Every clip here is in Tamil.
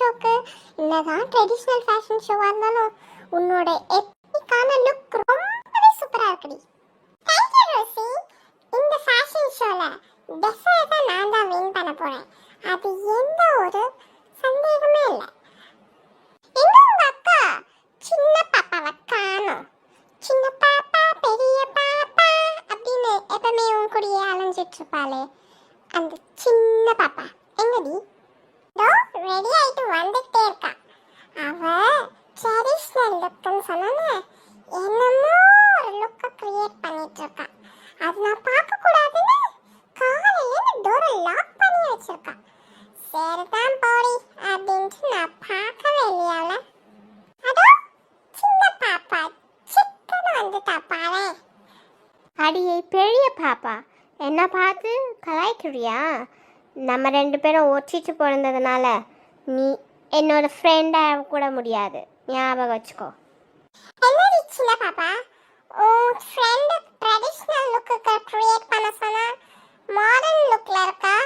ஷோக்கு. என்னதான் ட்ரெடிஷ்னல் ஃபேஷன் ஷோவாக இருந்தாலும் உன்னோட எத்திக்கான லுக் ரொம்பவே சூப்பராக இருக்குடி. Thank you Rousey. இந்த ஃபேஷன் ஷோல டெசர்ட்டை நான் தான் வின் பண்ண போகிறேன் அது எந்த ஒரு சந்தேகமே இல்லை. எங்க உங்க அக்கா? சின்ன பாப்பாவை காணோம். சின்ன பாப்பா பெரிய பாப்பா அப்படின்னு எப்பவுமே உன் கூடயே அலைஞ்சிட்டு இருப்பாளே. அந்த சின்ன பாப்பா. எங்கடி? இதோ ரெடி சிக்கன் வந்துட்டா அடியே பெரிய பாப்பா. என்ன பார்த்து? கலாய்க்கிறியா? நம்ம ரெண்டு பேரும் ஒற்றிச்சு பிறந்ததுனால நீ என்னோட ஃப்ரெண்டாக கூட முடியாது. ஞாபகம் வச்சுக்கோ. என்னடி சின்ன பாப்பா? உன் ஃப்ரெண்டு ட்ரெடிஷ்னல் லுக்குக்கு க்ரியேட் பண்ண சொன்னா மாடர்ன் லுக்கில் இருக்கா?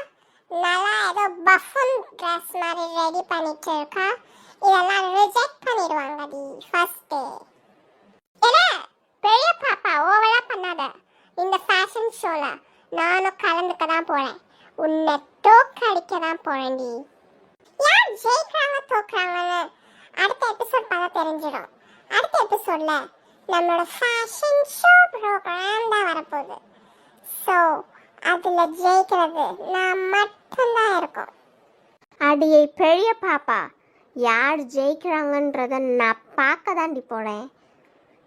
நல்லா ஏதோ பஃபன் ட்ரெஸ் மாதிரி ரெடி பண்ணிட்டு இருக்கா? இதெல்லாம் ரிஜெக்ட் பண்ணிடுவாங்கடி ஃபர்ஸ்ட் ஏன்னா பெரிய பாப்பா ஓவரா பண்ணாத இந்த ஃபேஷன் ஷோல நானும் கலந்துக்க தான் போறேன். உன்னை தோக்கடிக்க தான் போறேன்டி. யார் ஜெயிக்கிறாங்க தோக்குறாங்கன்னு அடுத்த எபிசோட் பார்த்தா தெரிஞ்சிடும். அடுத்த எபிசோட்ல நம்மளோட ஃபேஷன் ஷோ ப்ரோக்ராம் தான் வரப்போகுது. ஸோ அதில் ஜெயிக்கிறது நான் மட்டும்தான் இருக்கும். அடியை பெரிய பாப்பா யார் ஜெயிக்கிறாங்கன்றத நான் பார்க்க தாண்டி போகிறேன்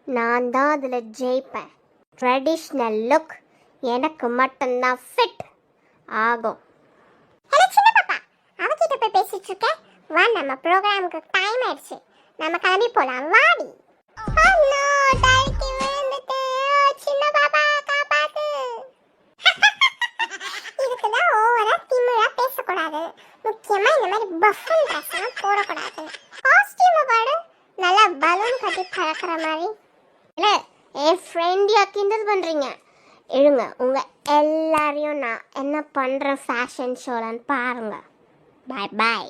நான் தான் அதில் ஜெயிப்பேன். ட்ரெடிஷ்னல் லுக் எனக்கு மட்டும்தான் ஃபிட் ஆகும். ஹலோ சின்ன பாப்பா அவகிட்ட போய் பேசிட்டு இருக்க வா நம்ம ப்ரோக்ராமுக்கு டைம் ஆயிடுச்சு. நம்ம கிளம்பி போலாம். வாடி. ஹலோ தடுக்கி விழுந்துட்டு. சின்ன பாப்பா காப்பாத்து. இதுக்கு ஓவரா பேசக்கூடாது. முக்கியமா இந்த மாதிரி பஃபன் ட்ரெஸ் எல்லாம் போடக்கூடாது. காஸ்டியூம் பாடு நல்லா பலூன் கட்டி பறக்கிற மாதிரி. இல்லை என் ஃப்ரெண்டியா கிண்டல் பண்ணுறீங்க இருங்க உங்கள் எல்லாரையும் நான் என்ன பண்ணுறேன் ஃபேஷன் ஷோலன்னு பாருங்க. பாய் பாய்